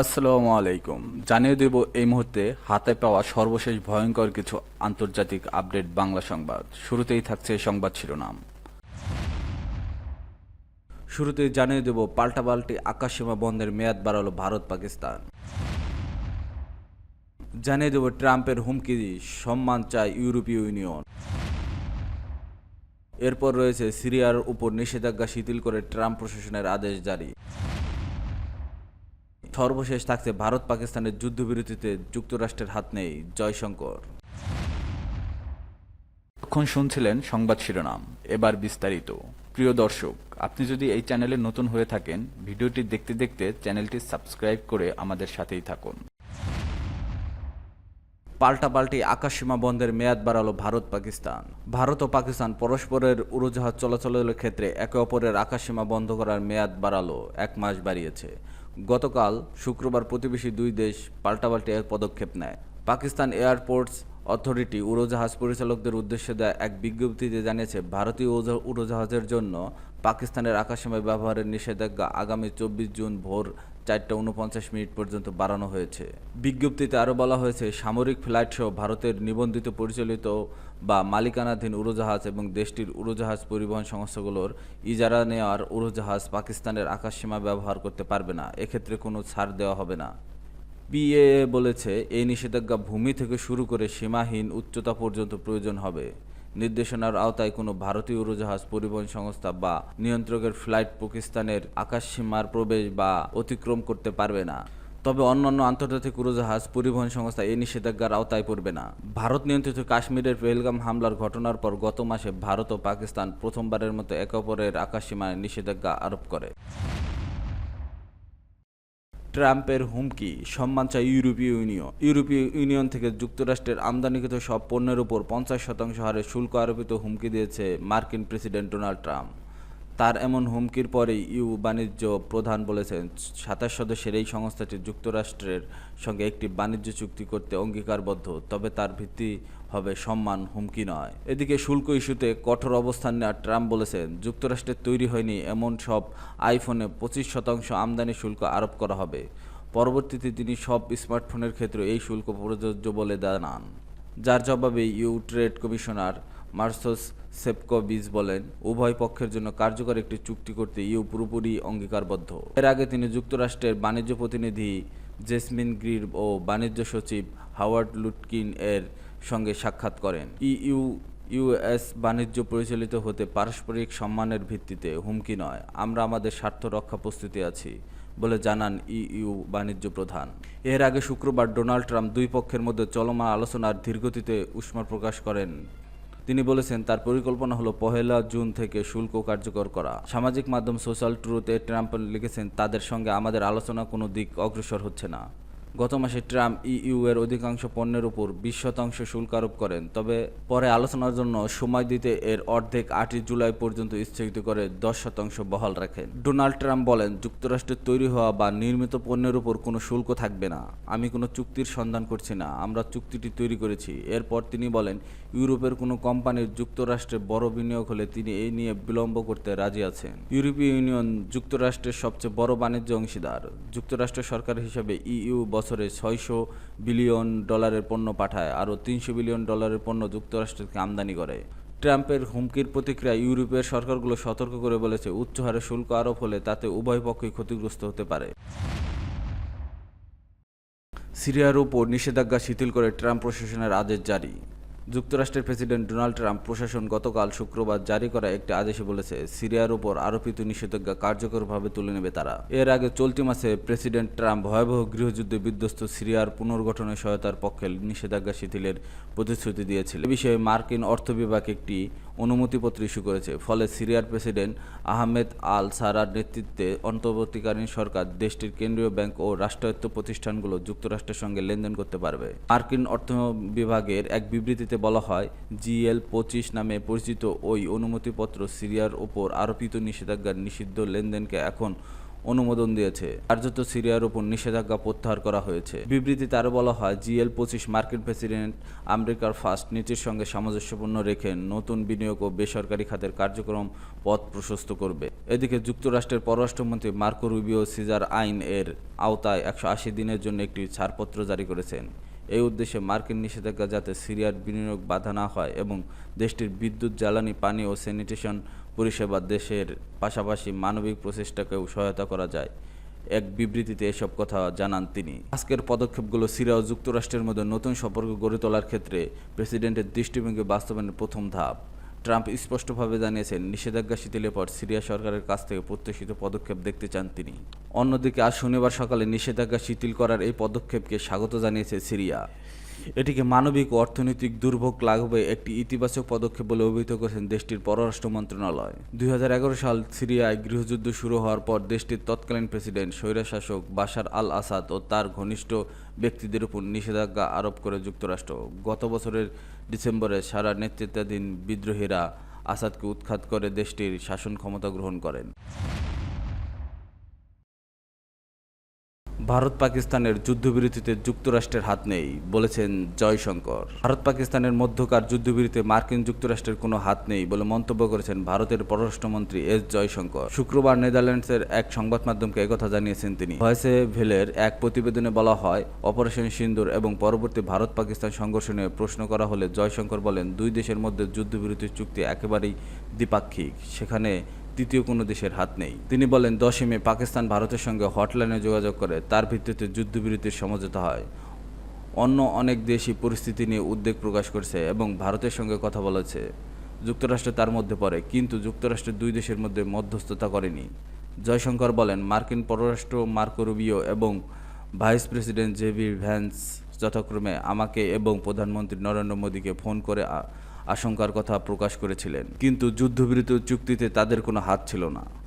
আসসালামু আলাইকুম। জানিয়ে দেব এই মুহূর্তে হাতে পাওয়া সর্বশেষ ভয়ঙ্কর কিছু আন্তর্জাতিক আপডেট বাংলা সংবাদ। শুরুতেই থাকছে সংবাদ শিরোনাম। শুরুতেই জানিয়ে দেব পাল্টাপাল্টি আকাশসীমা বন্ধের মেয়াদ বাড়ালো ভারত পাকিস্তান। জানিয়ে দেব ট্রাম্পের হুমকি, সম্মান চায় ইউরোপীয় ইউনিয়ন। এরপর রয়েছে সিরিয়ার উপর নিষেধাজ্ঞা শিথিল করে ট্রাম্প প্রশাসনের আদেশ জারি। সর্বশেষ থাকছে ভারত পাকিস্তানের যুদ্ধবিরতিতে যুক্তরাষ্ট্রের হাত নেই জয়শঙ্কর। এখন শুনছিলেন সংবাদ শিরোনাম? এবার বিস্তারিত। প্রিয় দর্শক, আপনি যদি এই চ্যানেলে নতুন হয়ে থাকেন, ভিডিওটি দেখতে দেখতে চ্যানেলটি সাবস্ক্রাইব করে আমাদের সাথেই থাকুন। পাল্টাপাল্টি আকাশসীমা বন্ধের মেয়াদ বাড়ালো ভারত পাকিস্তান। ভারত ও পাকিস্তান পরস্পরের উড়োজাহাজ চলাচলের ক্ষেত্রে একে অপরের আকাশসীমা বন্ধ করার মেয়াদ বাড়ালো এক মাস বাড়িয়েছে। গতকাল শুক্রবার প্রতিবেশী দুই দেশ পাল্টাপাল্টি এক পদক্ষেপ নেয়। পাকিস্তান এয়ারপোর্টস অথরিটি উড়োজাহাজ পরিচালকদের উদ্দেশ্যে দেয়া এক বিজ্ঞপ্তিতে জানিয়েছে, ভারতীয় উড়োজাহাজের জন্য পাকিস্তানের আকাশসীমায় ব্যবহারের নিষেধাজ্ঞা আগামী চব্বিশ জুন ভোর চারটা উনপঞ্চাশ মিনিট পর্যন্ত বাড়ানো হয়েছে। বিজ্ঞপ্তিতে আরও বলা হয়েছে, সামরিক ফ্লাইট সহ ভারতের নিবন্ধিত পরিচালিত বা মালিকানাধীন উড়োজাহাজ এবং দেশটির উড়োজাহাজ পরিবহন সংস্থাগুলোর ইজারা নেওয়ার উড়োজাহাজ পাকিস্তানের আকাশসীমা ব্যবহার করতে পারবে না। এক্ষেত্রে কোনো ছাড় দেওয়া হবে না। পিএএ বলেছে, এই নিষেধাজ্ঞা ভূমি থেকে শুরু করে সীমাহীন উচ্চতা পর্যন্ত প্রয়োজন হবে। নির্দেশনার আওতায় কোনো ভারতীয় উড়োজাহাজ পরিবহন সংস্থা বা নিয়ন্ত্রকের ফ্লাইট পাকিস্তানের আকাশসীমার প্রবেশ বা অতিক্রম করতে পারবে না। তবে অন্যান্য আন্তর্জাতিক উড়োজাহাজ পরিবহন সংস্থা এই নিষেধাজ্ঞার আওতায় পড়বে না। ভারত নিয়ন্ত্রিত কাশ্মীরের পেহেলগাম হামলার ঘটনার পর গত মাসে ভারত ও পাকিস্তান প্রথমবারের মতো একে অপরের আকাশসীমায় নিষেধাজ্ঞা আরোপ করে। ট্রাম্পের হুমকি, সম্মান চায় ইউরোপীয় ইউনিয়ন। ইউরোপীয় ইউনিয়ন থেকে যুক্তরাষ্ট্রের আমদানিকৃত সব পণ্যের উপর পঞ্চাশ শতাংশ হারে শুল্ক আরোপিত হুমকি দিয়েছে মার্কিন প্রেসিডেন্ট ডোনাল্ড ট্রাম্প। তার এমন হুমকির পরেই ইউ বাণিজ্য প্রধান বলেছেন, সাতাশ সদস্যের এই সংস্থাটি যুক্তরাষ্ট্রের সঙ্গে একটি বাণিজ্য চুক্তি করতে অঙ্গীকারবদ্ধ, তবে তার ভিত্তি হবে সম্মান, হুমকি নয়। এদিকে শুল্ক ইস্যুতে কঠোর অবস্থান নেওয়া ট্রাম্প বলেছেন যুক্তরাষ্ট্রের তৈরি হয়নি এমন সব আইফোনে পঁচিশ শতাংশ আমদানি শুল্ক আরোপ করা হবে। পরবর্তীতে তিনি সব স্মার্টফোনের ক্ষেত্রে এই শুল্ক প্রযোজ্য বলে জানান। যার জবাবে EU trade commissioner Maros Sefcovic বলেন, উভয় পক্ষের জন্য কার্যকর একটি চুক্তি করতে ইউ পুরোপুরি অঙ্গীকারবদ্ধ। এর আগে তিনি যুক্তরাষ্ট্রের বাণিজ্য প্রতিনিধি জেসমিন গ্রির ও বাণিজ্য সচিব হাওয়ার্ড লুটকিন এর সঙ্গে সাক্ষাৎ করেন। ইইউ ইউএস বাণিজ্য পরিচালিত হতে পারস্পরিক সম্মানের ভিত্তিতে হুমকি নয়, আমরা আমাদের স্বার্থ রক্ষা প্রস্তুতি আছি বলে জানান ইইউ বাণিজ্য প্রধান। এর আগে শুক্রবার ডোনাল্ড ট্রাম্প দুই পক্ষের মধ্যে চলমান আলোচনার ধীরগতিতে উষ্মা প্রকাশ করেন। তিনি বলেছেন, তার পরিকল্পনা হলো পহেলা জুন থেকে শুল্ক কার্যকর করা। সামাজিক মাধ্যম সোশ্যাল ট্রুথে ট্রাম্প লিখেছেন, তাদের সঙ্গে আমাদের আলোচনা কোনো দিক অগ্রসর হচ্ছে না। গত মাসে ট্রাম্প ইইউ এর অধিকাংশ পণ্যের উপর বিশ শতাংশ শুল্ক আরোপ করেন। তবে পরে আলোচনার জন্য সময় দিতে এর অর্ধেক আটই জুলাই পর্যন্ত স্থগিত করে দশ শতাংশ বহাল রাখেন। ডোনাল্ড ট্রাম্প বলেন যুক্তরাষ্ট্রের তৈরি হওয়া বা নির্মিত পণ্যের উপর কোনো শুল্ক থাকবে না। আমি কোনো চুক্তির সন্ধান করছি না, আমরা চুক্তিটি তৈরি করেছি। এরপর তিনি বলেন, ইউরোপের কোনো কোম্পানির যুক্তরাষ্ট্রে বড় বিনিয়োগ হলে তিনি এই নিয়ে বিলম্ব করতে রাজি আছেন। ইউরোপীয় ইউনিয়ন যুক্তরাষ্ট্রের সবচেয়ে বড় বাণিজ্য অংশীদার। যুক্তরাষ্ট্র সরকার হিসেবে ইইউ বছরে ছয়শো বিলিয়ন ডলারের পণ্য পাঠায় আরও তিনশো বিলিয়ন ডলারের পণ্য যুক্তরাষ্ট্র থেকে আমদানি করে। ট্রাম্পের হুমকির প্রতিক্রিয়া ইউরোপের সরকারগুলো সতর্ক করে বলেছে, উচ্চ হারে শুল্ক আরোপ হলে তাতে উভয় পক্ষই ক্ষতিগ্রস্ত হতে পারে। সিরিয়ার উপর নিষেধাজ্ঞা শিথিল করে ট্রাম্প প্রশাসনের আদেশ জারি। যুক্তরাষ্ট্রের প্রেসিডেন্ট ডোনাল্ড ট্রাম্প প্রশাসন গতকাল শুক্রবার জারি করা একটি আদেশে বলেছে, সিরিয়ার উপর আরোপিত নিষেধাজ্ঞা কার্যকরভাবে তুলে নেবে তারা। এর আগে চলতি মাসে প্রেসিডেন্ট ট্রাম্প ভয়াবহ গৃহযুদ্ধে বিধ্বস্ত সিরিয়ার পুনর্গঠনে সহায়তার পক্ষে নিষেধাজ্ঞা শিথিলের প্রতিশ্রুতি দিয়েছিল এ বিষয়ে মার্কিন অর্থ বিভাগ একটি অনুমতিপত্র ইস্যু করেছে। ফলে সিরিয়ার প্রেসিডেন্ট আহমেদ আল সারার নেতৃত্বে অন্তর্বর্তীকালীন সরকার, দেশটির কেন্দ্রীয় ব্যাংক ও রাষ্ট্রায়ত্ত প্রতিষ্ঠানগুলো যুক্তরাষ্ট্রের সঙ্গে লেনদেন করতে পারবে। মার্কিন অর্থ বিভাগের এক বিবৃতিতে বলা হয়, জিএল পঁচিশ নামে পরিচিত ওই অনুমতিপত্র সিরিয়ার ওপর আরোপিত নিষেধাজ্ঞার নিষিদ্ধ লেনদেনকে এখন অনুমোদন দিয়েছে। কার্যত সিরিয়ার উপর নিষেধাজ্ঞা প্রত্যাহার করা হয়েছে। বিবৃতিতে আরও বলা হয়, জিএল পঁচিশ মার্কিন প্রেসিডেন্ট আমেরিকার ফার্স্ট নীতির সঙ্গে সামঞ্জস্যপূর্ণ রেখে নতুন বিনিয়োগ ও বেসরকারি খাতের কার্যক্রম পথ প্রশস্ত করবে। এদিকে যুক্তরাষ্ট্রের পররাষ্ট্রমন্ত্রী মার্কো রুবিও সিজার আইন এর আওতায় একশো আশি দিনের জন্য একটি ছাড়পত্র জারি করেছেন। এই উদ্দেশ্যে মার্কিন নিষেধাজ্ঞা যাতে সিরিয়ার বিনিয়োগ বাধা না হয় এবং দেশটির বিদ্যুৎ, জ্বালানি, পানি ও স্যানিটেশন পরিষেবা দেশের পাশাপাশি মানবিক প্রচেষ্টাকেও সহায়তা করা যায়। এক বিবৃতিতে এসব কথা জানান তিনি। আজকের পদক্ষেপগুলো সিরিয়া ও যুক্তরাষ্ট্রের মধ্যে নতুন সম্পর্ক গড়ে তোলার ক্ষেত্রে প্রেসিডেন্টের দৃষ্টিভঙ্গি বাস্তবায়নের প্রথম ধাপ। ট্রাম্প স্পষ্টভাবে জানিয়েছেন, নিষেধাজ্ঞা শিথিলের পর সিরিয়া সরকারের কাছ থেকে প্রত্যাশিত পদক্ষেপ দেখতে চান তিনি। অন্যদিকে আজ শনিবার সকালে নিষেধাজ্ঞা শিথিল করার এই পদক্ষেপকে স্বাগত জানিয়েছে সিরিয়া। এটিকে মানবিক ও অর্থনৈতিক দুর্ভোগ লাঘবে একটি ইতিবাচক পদক্ষেপ বলে অভিহিত করেছেন দেশটির পররাষ্ট্র মন্ত্রণালয়। দুই হাজার এগারো সাল সিরিয়ায় গৃহযুদ্ধ শুরু হওয়ার পর দেশটির তৎকালীন প্রেসিডেন্ট, স্বৈরশাসক বাশার আল আসাদ ও তার ঘনিষ্ঠ ব্যক্তিদের উপর নিষেধাজ্ঞা আরোপ করে যুক্তরাষ্ট্র। গত বছরের ডিসেম্বরে সারা নেতৃত্বাধীন বিদ্রোহীরা আসাদকে উৎখাত করে দেশটির শাসন ক্ষমতা গ্রহণ করেন। ভারত পাকিস্তানের যুদ্ধবিরতিতে যুক্তরাষ্ট্রের হাত নেই, বলেছেন জয়শঙ্কর। ভারত পাকিস্তানের মধ্যকার যুদ্ধবিরতিতে মার্কিন যুক্তরাষ্ট্রের কোনো হাত নেই বলে মন্তব্য করেছেন ভারতের পররাষ্ট্রমন্ত্রী এস জয়শঙ্কর। শুক্রবার নেদারল্যান্ডসের এক সংবাদ মাধ্যমকে একথা জানিয়েছেন তিনি। ভয়েসে ভেলের এক প্রতিবেদনে বলা হয়, অপারেশন সিন্দুর এবং পরবর্তী ভারত পাকিস্তান সংঘর্ষ নিয়ে প্রশ্ন করা হলে জয়শঙ্কর বলেন, দুই দেশের মধ্যে যুদ্ধবিরতির চুক্তি একেবারেই দ্বিপাক্ষিক। সেখানে তৃতীয় কোনো দেশের হাত নেই। তিনি বলেন, দশই মে পাকিস্তান ভারতের সঙ্গে হটলাইনে যোগাযোগ করে, তার ভিত্তিতে যুদ্ধবিরতির সমঝোতা হয়। অন্য অনেক দেশই পরিস্থিতি নিয়ে উদ্বেগ প্রকাশ করেছে এবং ভারতের সঙ্গে কথা বলেছে। যুক্তরাষ্ট্র তার মধ্যে পড়ে, কিন্তু যুক্তরাষ্ট্রের দুই দেশের মধ্যে মধ্যস্থতা করেনি। জয়শঙ্কর বলেন, মার্কিন পররাষ্ট্র মার্কো রুবিও এবং ভাইস প্রেসিডেন্ট জেভি ভ্যান্স যথাক্রমে আমাকে এবং প্রধানমন্ত্রী নরেন্দ্র মোদীকে ফোন করে আশঙ্কার কথা প্রকাশ করেছিলেন। কিন্তু যুদ্ধবিরতি চুক্তিতে তাদের কোনো হাত ছিল না।